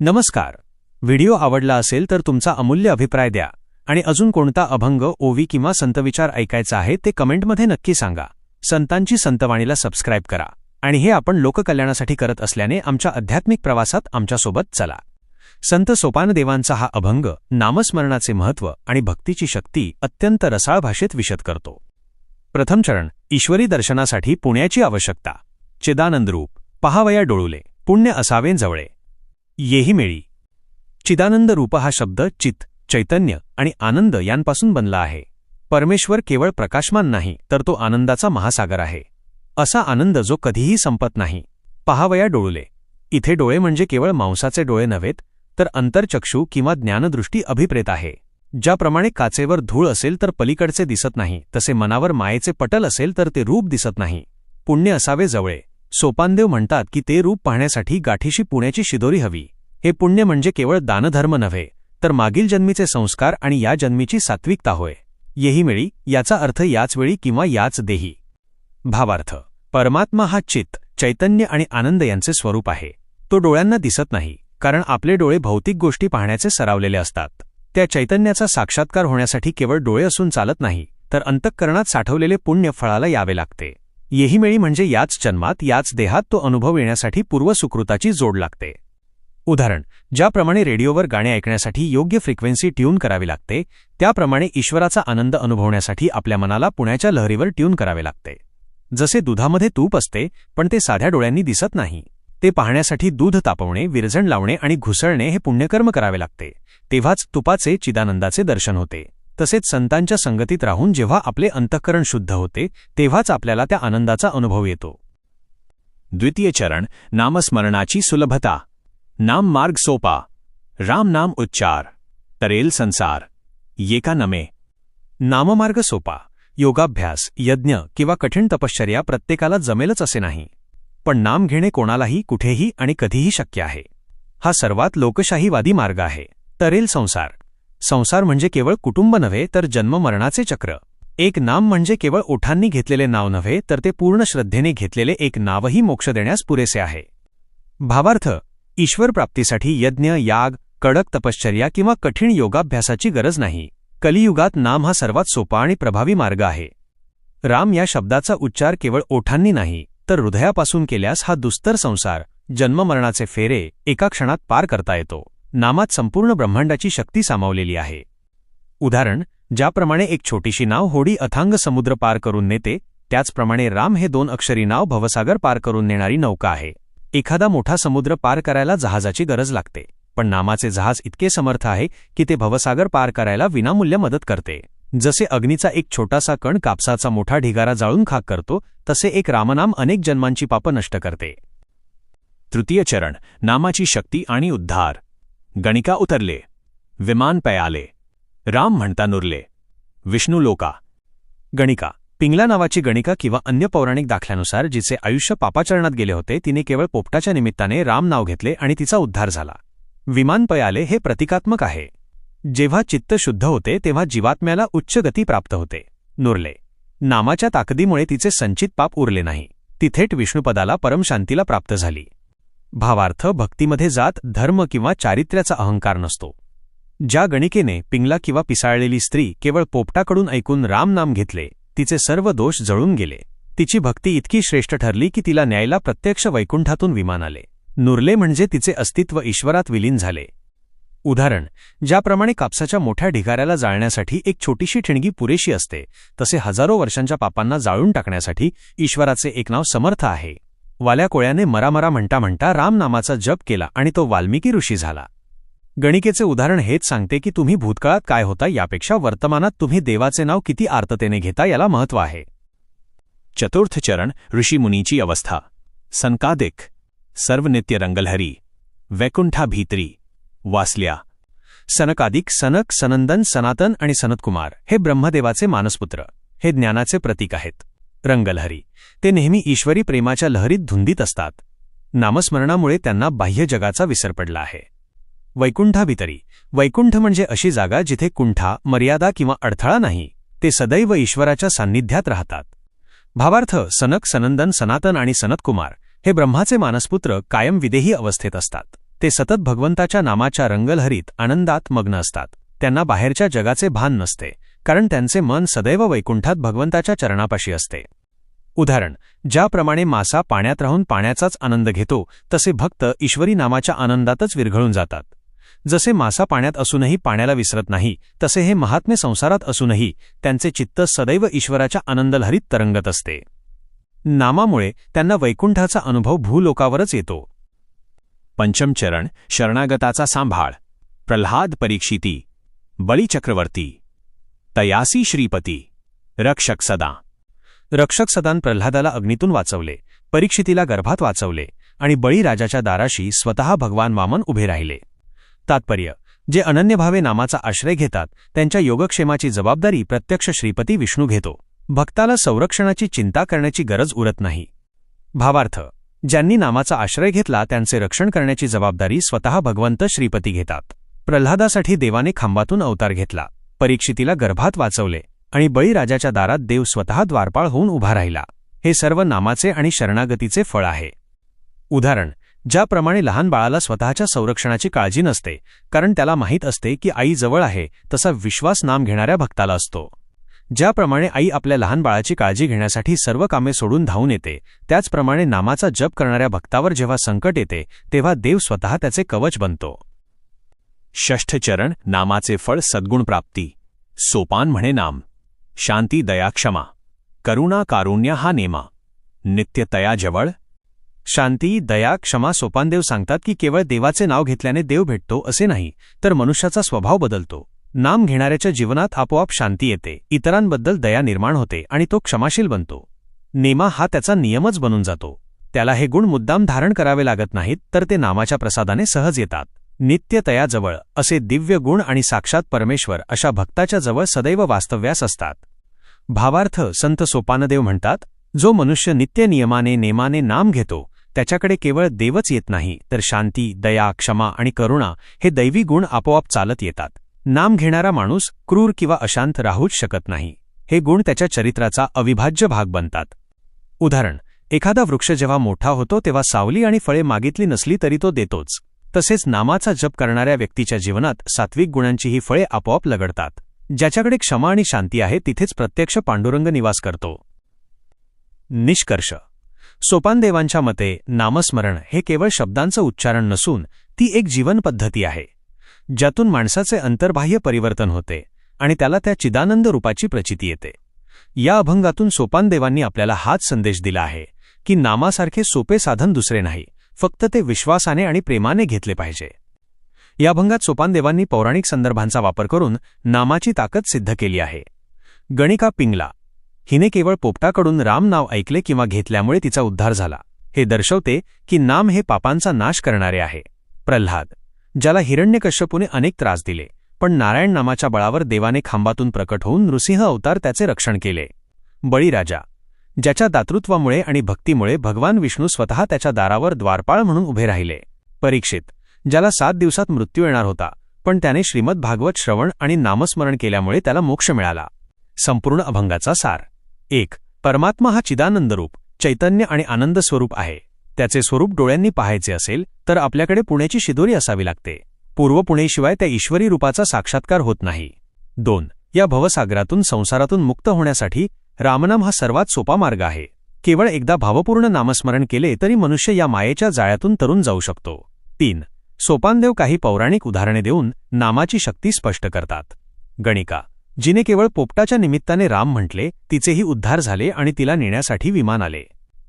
नमस्कार. व्हिडिओ आवडला असेल तर तुमचा अमूल्य अभिप्राय द्या आणि अजून कोणता अभंग ओवी किंवा संतविचार ऐकायचा आहे ते कमेंटमध्ये नक्की सांगा. संतांची संतवाणीला सबस्क्राईब करा आणि हे आपण लोककल्याणासाठी करत असल्याने आमच्या आध्यात्मिक प्रवासात आमच्यासोबत चला. संत सोपानदेवांचा हा अभंग नामस्मरणाचे महत्त्व आणि भक्तीची शक्ती अत्यंत रसाळ भाषेत विशद करतो. प्रथम चरण ईश्वरी दर्शनासाठी पुण्याची आवश्यकता. चिदानंद रूप पहावया डोळुले पुण्य असावे जवळे. येही मिळी. चिदानंद रूप हा शब्द चित चैतन्य आणि आनंद यांपासून बनला आहे. परमेश्वर केवळ प्रकाशमान नाही तर तो आनंदाचा महासागर आहे. असा आनंद जो कधीही संपत नाही. पहावया डोळले. इथे डोळे म्हणजे केवळ मांसाचे डोळे नव्हेत तर अंतरचक्षू किंवा ज्ञानदृष्टी अभिप्रेत आहे. ज्याप्रमाणे काचेवर धूळ असेल तर पलीकडचे दिसत नाही तसे मनावर मायेचे पटल असेल तर ते रूप दिसत नाही. पुण्य असावे जवळे. सोपानदेव म्हणतात की ते रूप पाहण्यासाठी गाठीशी पुण्याची शिदोरी हवी. हे पुण्य म्हणजे केवळ दानधर्म नव्हे तर मागील जन्मीचे संस्कार आणि या जन्मीची सात्विकता होय. येही मिळी याचा अर्थ याच वेळी किंवा याच देही. भावार्थ परमात्मा हा चित्त चैतन्य आणि आनंद यांचे स्वरूप आहे. तो डोळ्यांना दिसत नाही कारण आपले डोळे भौतिक गोष्टी पाहण्याचे सरावलेले असतात. त्या चैतन्याचा साक्षात्कार होण्यासाठी केवळ डोळे असून चालत नाही तर अंतःकरणात साठवलेले पुण्य फळाला यावे लागते. येहीमेळी म्हणजे याच जन्मात याच देहात तो अनुभव येण्यासाठी पूर्वसुकृताची जोड लागते. उदाहरण ज्याप्रमाणे रेडिओवर गाणे ऐकण्यासाठी योग्य फ्रिक्वेन्सी ट्यून करावी लागते त्याप्रमाणे ईश्वराचा आनंद अनुभवण्यासाठी आपल्या मनाला पुण्याच्या लहरीवर ट्यून करावे लागते. जसे दुधामध्ये तूप असते पण ते साध्या डोळ्यांनी दिसत नाही. ते पाहण्यासाठी दूध तापवणे विरजण लावणे आणि घुसळणे हे पुण्यकर्म करावे लागते. तेव्हाच तुपाचे चिदानंदाचे दर्शन होते. तसेच संतांच्या संगतीत राहून जेव्हा आपले अंतःकरण शुद्ध होते तेव्हाच आपल्याला त्या आनंदाचा अनुभव येतो. द्वितीय चरण नामस्मरणाची सुलभता. नाम मार्ग सोपा. राम नाम उच्चार. तरेल संसार. येका नमे. नाममार्ग सोपा. योगाभ्यास यज्ञ किंवा कठीण तपश्चर्या प्रत्येकाला जमेलच असे नाही. पण नाम घेणे कोणालाही कुठेही आणि कधीही शक्य आहे. हा सर्वात लोकशाहीवादी मार्ग आहे. तरेल संसार. संसार म्हणजे केवळ कुटुंब नव्हे तर जन्ममरणाचे चक्र. एक नाम म्हणजे केवळ ओठांनी घेतलेले नाव नव्हे तर ते पूर्ण श्रद्धेने घेतलेले एक नावही मोक्ष देण्यास पुरेसे आहे. भावार्थ ईश्वरप्राप्तीसाठी यज्ञ याग कडक तपश्चर्या किंवा कठीण योगाभ्यासाची गरज नाही. कलियुगात नाम हा सर्वात सोपा आणि प्रभावी मार्ग आहे. राम या शब्दाचा उच्चार केवळ ओठांनी नाही तर हृदयापासून केल्यास हा दुस्तर संसार जन्ममरणाचे फेरे एका क्षणात पार करता येतो. नामात संपूर्ण ब्रह्मांडाची शक्ती सामावलेली आहे. उदाहरण ज्याप्रमाणे एक छोटीशी नाव होडी अथांग समुद्र पार करून नेते त्याचप्रमाणे राम हे दोन अक्षरी नाव भवसागर पार करून नेणारी नौका आहे. एखादा मोठा समुद्र पार करायला जहाजाची गरज लागते पण नामाचे जहाज इतके समर्थ आहे की ते भवसागर पार करायला विनामूल्य मदत करते. जसे अग्नीचा एक छोटासा कण कापसाचा मोठा ढिगारा जाळून खाक करतो तसे एक रामनाम अनेक जन्मांची पापं नष्ट करते. तृतीय चरण नामाची शक्ती आणि उद्धार. गणिका उतरले. विमान पयाले राम म्हणता नुरले. विष्णू लोका. गणिका. पिंगला नावाची गणिका किंवा अन्य पौराणिक दाखल्यानुसार जिचे आयुष्य पापाचरणात गेले होते तिने केवळ पोपटाच्या निमित्ताने राम नाव घेतले आणि तिचा उद्धार झाला. विमान पयाले हे प्रतिकात्मक आहे. जेव्हा चित्त शुद्ध होते तेव्हा जीवात्म्याला उच्च गती प्राप्त होते. नुरले. नामाच्या ताकदीमुळे तिचे संचित पाप उरले नाही. ती थेट विष्णुपदाला परमशांतीला प्राप्त झाली. भावार्थ भक्तीमध्ये जात धर्म किंवा चारित्र्याचा अहंकार नसतो. ज्या गणिकेने पिंगला किंवा पिसाळलेली स्त्री केवळ पोपटाकडून ऐकून राम नाम घेतले तिचे सर्व दोष जळून गेले. तिची भक्ती इतकी श्रेष्ठ ठरली की तिला न्यायला प्रत्यक्ष वैकुंठातून विमान आले. नुरले म्हणजे तिचे अस्तित्व ईश्वरात विलीन झाले. उदाहरण ज्याप्रमाणे कापसाच्या मोठ्या ढिगाऱ्याला जाळण्यासाठी एक छोटीशी ठिणगी पुरेशी असते तसे हजारो वर्षांच्या पापांना जाळून टाकण्यासाठी ईश्वराचे एक नाव समर्थ आहे. वाल्या कोळ्याने मरामरा म्हणता म्हणता रामनामाचा जप केला आणि तो वाल्मिकी ऋषी झाला. गणिकेचे उदाहरण हेच सांगते की तुम्ही भूतकाळात काय होता यापेक्षा वर्तमानात तुम्ही देवाचे नाव किती आर्ततेने घेता याला महत्त्व आहे. चतुर्थ चरण ऋषीमुनीची अवस्था. सनकादिक. सर्वनित्य रंगलहरी. वैकुंठा भीतरी. वासल्या. सनकादिक सनक सनंदन सनातन आणि सनतकुमार हे ब्रह्मदेवाचे मानसपुत्र. हे ज्ञानाचे प्रतीक आहेत. रंगलहरी. ते नेहमी ईश्वरी प्रेमाच्या लहरीत धुंदीत असतात. नामस्मरणामुळे त्यांना बाह्य जगाचा विसर पडला आहे. वैकुंठाभितरी. वैकुंठ म्हणजे अशी जागा जिथे कुंठा मर्यादा किंवा अडथळा नाही ते सदैव ईश्वराच्या सान्निध्यात राहतात. भावार्थ सनक सनंदन सनातन आणि सनतकुमार हे ब्रह्माचे मानसपुत्र कायम विदेही अवस्थेत असतात. ते सतत भगवंताच्या नामाच्या रंगलहरीत आनंदात मग्न असतात. त्यांना बाहेरच्या जगाचे भान नसते. कारण त्यांचे मन सदैव वैकुंठात भगवंताच्या चरणापाशी असते. उदाहरण ज्याप्रमाणे मासा पाण्यात राहून पाण्याचाच आनंद घेतो तसे भक्त ईश्वरी नामाच्या आनंदातच विरघळून जातात. जसे मासा पाण्यात असूनही पाण्याला विसरत नाही तसे हे महात्मे संसारात असूनही त्यांचे चित्त सदैव ईश्वराच्या आनंदलहरीत तरंगत असते. नामामुळे त्यांना वैकुंठाचा अनुभव भूलोकावरच येतो. पंचमचरण शरणागताचा सांभाळ. प्रल्हाद परीक्षिती. बळीचक्रवर्ती तयासी श्रीपती. रक्षक सदा. रक्षक सदान प्रल्हादाला अग्नीतून वाचवले परीक्षितीला गर्भात वाचवले आणि बळीराजाच्या दाराशी स्वतः भगवान वामन उभे राहिले. तात्पर्य जे अनन्यभावे नामाचा आश्रय घेतात त्यांच्या योगक्षेमाची जबाबदारी प्रत्यक्ष श्रीपती विष्णू घेतो. भक्ताला संरक्षणाची चिंता करण्याची गरज उरत नाही. भावार्थ ज्यांनी नामाचा आश्रय घेतला त्यांचे रक्षण करण्याची जबाबदारी स्वतः भगवंत श्रीपती घेतात. प्रल्हादासाठी देवाने खांबातून अवतार घेतला. परीक्षितीला गर्भात वाचवले आणि बळीराजाच्या दारात देव स्वतः द्वारपाळ होऊन उभा राहिला. हे सर्व नामाचे आणि शरणागतीचे फळ आहे. उदाहरण ज्याप्रमाणे लहान बाळाला स्वतःच्या संरक्षणाची काळजी नसते कारण त्याला माहीत असते की आई जवळ आहे तसा विश्वास नाम घेणाऱ्या भक्ताला असतो. ज्याप्रमाणे आई आपल्या लहान बाळाची काळजी घेण्यासाठी सर्व कामे सोडून धावून येते त्याचप्रमाणे नामाचा जप करणाऱ्या भक्तावर जेव्हा संकट येते तेव्हा देव स्वतः त्याचे कवच बनतो. षष्ठचरण नामाचे फळ सद्गुण प्राप्ती. सोपान म्हणे नाम. शांती दया क्षमा. करुणा कारुण्य हा नेमा. नित्यतया जवळ. शांती दया क्षमा सोपानदेव सांगतात की केवळ देवाचे नाव घेतल्याने देव भेटतो असे नाही तर मनुष्याचा स्वभाव बदलतो. नाम घेणाऱ्याच्या जीवनात आपोआप शांती येते इतरांबद्दल दया निर्माण होते आणि तो क्षमाशील बनतो. नेमा हा त्याचा नियमच बनून जातो. त्याला हे गुण मुद्दाम धारण करावे लागत नाहीत तर ते नामाच्या प्रसादाने सहज येतात. नित्यतयाजवळ असे दिव्य गुण आणि साक्षात परमेश्वर अशा भक्ताच्या जवळ सदैव वास्तव्यास असतात. भावार्थ संत सोपानदेव म्हणतात जो मनुष्य नित्य नियमाने नेमाने नाम घेतो त्याच्याकडे केवळ देवच येत नाही तर शांती दया क्षमा आणि करुणा हे दैवी गुण आपोआप चालत येतात. नाम घेणारा माणूस क्रूर किंवा अशांत राहूच शकत नाही. हे गुण त्याच्या चरित्राचा अविभाज्य भाग बनतात. उदाहरण एखादा वृक्ष जेव्हा मोठा होतो तेव्हा सावली आणि फळे मागितली नसली तरी तो देतोच. तसेच नामाचा जप करणाऱ्या व्यक्तीच्या जीवनात सात्विक गुणांची ही फळे आपोआप लगडतात. ज्याच्याकडे क्षमा आणि शांती आहे तिथेच प्रत्यक्ष पांडुरंग निवास करतो. निष्कर्ष. सोपानदेवांच्या मते नामस्मरण हे केवळ शब्दांचं उच्चारण नसून ती एक जीवनपद्धती आहे. ज्यातून माणसाचे अंतर्बाह्य परिवर्तन होते आणि त्याला त्या चिदानंद रूपाची प्रचिती येते. या अभंगातून सोपानदेवांनी आपल्याला हाच संदेश दिला आहे की नामासारखे सोपे साधन दुसरे नाही फक्त ते विश्वासाने आणि प्रेमाने घेतले पाहिजे. या अभंगात सोपानदेवांनी पौराणिक संदर्भांचा वापर करून नामाची ताकद सिद्ध केली आहे. गणिका पिंगला हिने केवळ पोपटाकडून राम नाव ऐकले किंवा घेतल्यामुळे तिचा उद्धार झाला. हे दर्शवते की नाम हे पापांचा नाश करणारे आहे. प्रल्हाद ज्याला हिरण्यकश्यपूने अनेक त्रास दिले पण नारायण नामाच्या बळावर देवाने खांबातून प्रकट होऊन नृसिंह अवतार त्याचे रक्षण केले. बळीराजा ज्याच्या दातृत्वामुळे आणि भक्तीमुळे भगवान विष्णू स्वतः त्याच्या दारावर द्वारपाळ म्हणून उभे राहिले. परीक्षित ज्याला सात दिवसात मृत्यू येणार होता पण त्याने श्रीमद भागवत श्रवण आणि नामस्मरण केल्यामुळे त्याला मोक्ष मिळाला. संपूर्ण अभंगाचा सार. एक परमात्मा हा चिदानंदरूप चैतन्य आणि आनंद स्वरूप आहे. त्याचे स्वरूप डोळ्यांनी पाहायचे असेल तर आपल्याकडे पुण्याची शिदोरी असावी लागते. पूर्व पुणेशिवाय त्या ईश्वरी रूपाचा साक्षात्कार होत नाही. दोन या भवसागरातून संसारातून मुक्त होण्यासाठी रामनाम हा सर्वात सोपा मार्ग आहे. केवळ एकदा भावपूर्ण नामस्मरण केले तरी मनुष्य या मायेच्या जाळ्यातून तरुण जाऊ शकतो. तीन. सोपानदेव काही पौराणिक उदाहरणे देऊन नामाची शक्ती स्पष्ट करतात. गणिका. जिने केवळ पोपटाच्या निमित्ताने राम म्हटले तिचेही उद्धार झाले आणि तिला नेण्यासाठी विमान आले.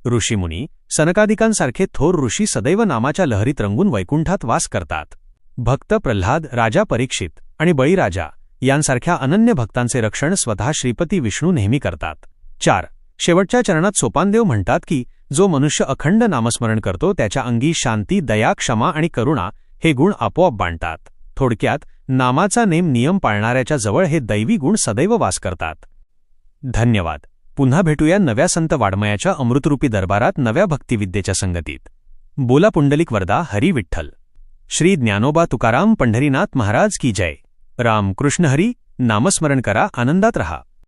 ऋषीमुनी. सनकादिकांसारखे थोर ऋषी सदैव नामाच्या लहरीत रंगून वैकुंठात वास करतात. भक्त प्रल्हाद राजा परीक्षित आणि बळीराजा. यांसारख्या अनन्य भक्तांचे रक्षण स्वतः श्रीपती विष्णू नेहमी करतात. चार. शेवटच्या चरणात सोपानदेव म्हणतात की जो मनुष्य अखंड नामस्मरण करतो त्याच्या अंगी शांती दया क्षमा आणि करुणा हे गुण आपोआप बांधतात. थोडक्यात नामाचा नेम नियम पाळणाऱ्याच्या जवळ हे दैवी गुण सदैव वास करतात. धन्यवाद. पुन्हा भेटूया नव्या संत वाडमयाच्या अमृतरूपी दरबारात नव्या भक्तिविद्येच्या संगतीत. बोला पुंडलिक वरदा हरी विठ्ठल. श्री ज्ञानोबा तुकाराम पंढरीनाथ महाराज की जय. राम कृष्ण हरी नामस्मरण करा आनंदात रहा.